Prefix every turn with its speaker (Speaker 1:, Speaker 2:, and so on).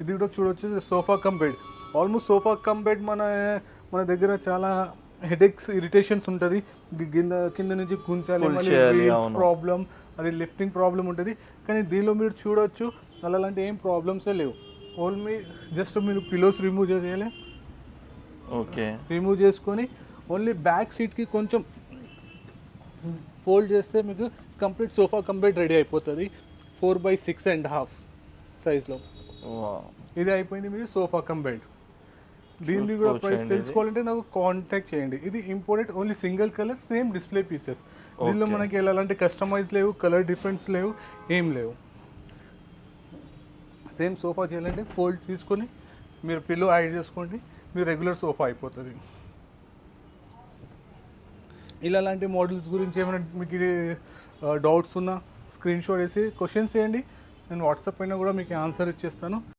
Speaker 1: ఇది కూడా చూడొచ్చు sofa come bed. Almost sofa come bed మన మన దగ్గర చాలా హెడేక్స్ ఇరిటేషన్స్ ఉంటుంది. కింద కింద నుంచి గుంచాలి. ప్రాబ్లం అది లిఫ్టింగ్ ప్రాబ్లం ఉంటుంది. కానీ దీనిలో మీరు చూడొచ్చు అలాంటి ఏం ప్రాబ్లమ్సే లేవు. ఓన్లీ జస్ట్ మీరు పిలోస్ రిమూవ్ చేయాలి.
Speaker 2: ఓకే.
Speaker 1: రిమూవ్ చేసుకొని ఓన్లీ బ్యాక్ సీట్కి కొంచెం ఫోల్డ్ చేస్తే మీకు కంప్లీట్ సోఫా కంప్లీట్ రెడీ అయిపోతుంది. Four by six and half సైజ్లో ఇది అయిపోయింది మీరు సోఫా కమ్ బెడ్. దీన్ని కూడా ప్రైస్. తెలుసుకోవాలంటే నాకు కాంటాక్ట్ చేయండి. ఇది imported only single colour same display pieces దీనిలో. మనకి ఎలాంటి కస్టమైజ్ లేవు కలర్ డిఫరెన్స్ లేవు ఏం లేవు. సేమ్ సోఫా చేయాలంటే ఫోల్డ్ తీసుకొని మీరు పిల్లో యాడ్ చేసుకోండి మీరు రెగ్యులర్ సోఫా అయిపోతుంది. ఇలా లాంటి మోడల్స్ గురించి ఏమైనా మీకు డౌట్స్ ఉన్నా స్క్రీన్ షాట్ వేసి క్వశ్చన్స్ చేయండి. నేను వాట్సాప్ పైన కూడా మీకు ఆన్సర్ ఇచ్చేస్తాను.